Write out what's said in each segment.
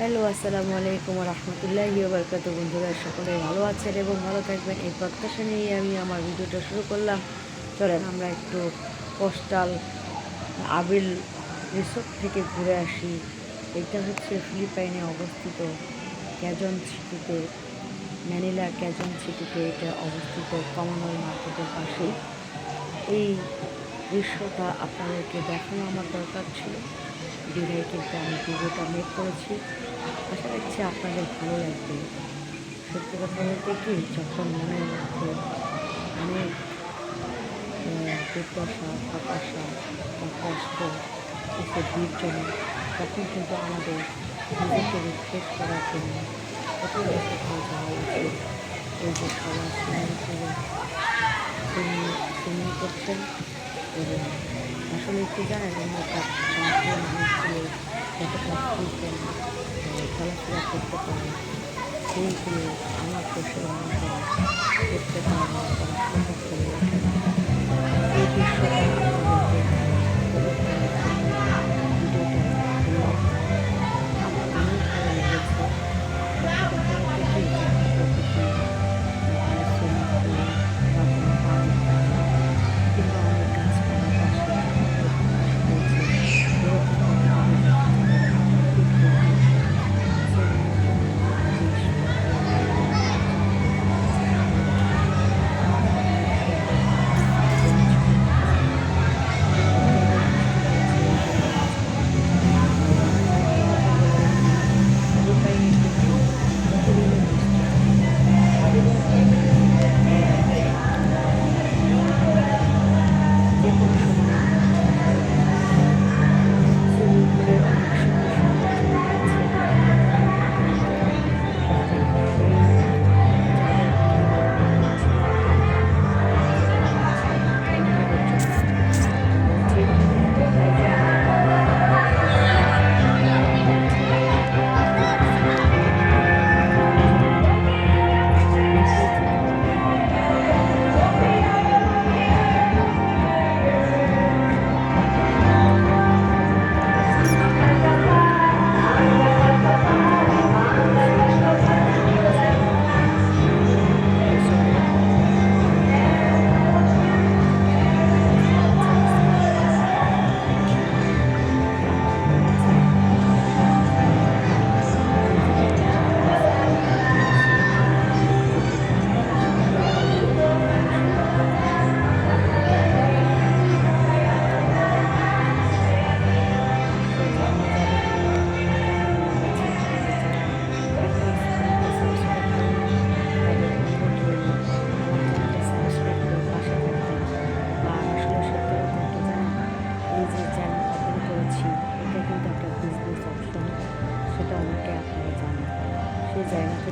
Hello, আসসালামু আলাইকুম রহমতুল্লাহ বরকাত বন্ধুরা, সকলে ভালো আছেন এবং ভালো থাকবেন। এই প্রত্যাশা নিয়ে আমি আমার ভিডিওটা শুরু করলাম। চলেন আমরা একটু পোস্টাল আবিল রিসোর্ট থেকে ঘুরে আসি। এটা হচ্ছে ফিলিপাইনে অবস্থিত ক্যাজন সিটিতে, ম্যানিলা ক্যাজন সিটিতে এটা অবস্থিত কমনওয়েলথ মার্কেটের পাশেই। এই দৃশ্যটা আপনাদেরকে দেখানো আমার দরকার ছিল। বিধায় কিন্তু আমি ভিডিওটা মেক করেছি। আশা রাখছি আপনাদের ভালো লাগবে। সত্যি কথা বলতে কি, যখন মনের মধ্যে অনেক দুর্দশা, হতাশা, বা কষ্ট, এসে বীরজনে তখন কিন্তু আমাদের নিজেকে রিফ্রেশ করার জন্য কত কোথাও যাওয়া উচিত। এই যে সবাই সুইমিং পুলে সুইমিং সুইমিং করছেন এবং আসলে একটু জানেন খেলাধুলা করতে পারে সেইগুলো আমার দেশের করতে পারে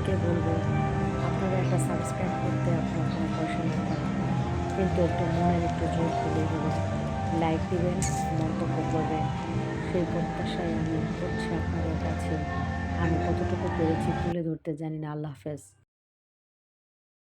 থেকে বলব, আপনারা একটা সাবস্ক্রাইব করতে আপনার কোনো পয়সা লাগবে কিন্তু একটু মনের একটু জোর খুলে দেবেন লাইক দেবেন, মন্তব্য করবেন। সেই প্রত্যাশায় আমি করছি আপনাদের কাছে। আমি কতটুকু পেরেছি তুলে ধরতে জানি না। আল্লাহ হাফেজ।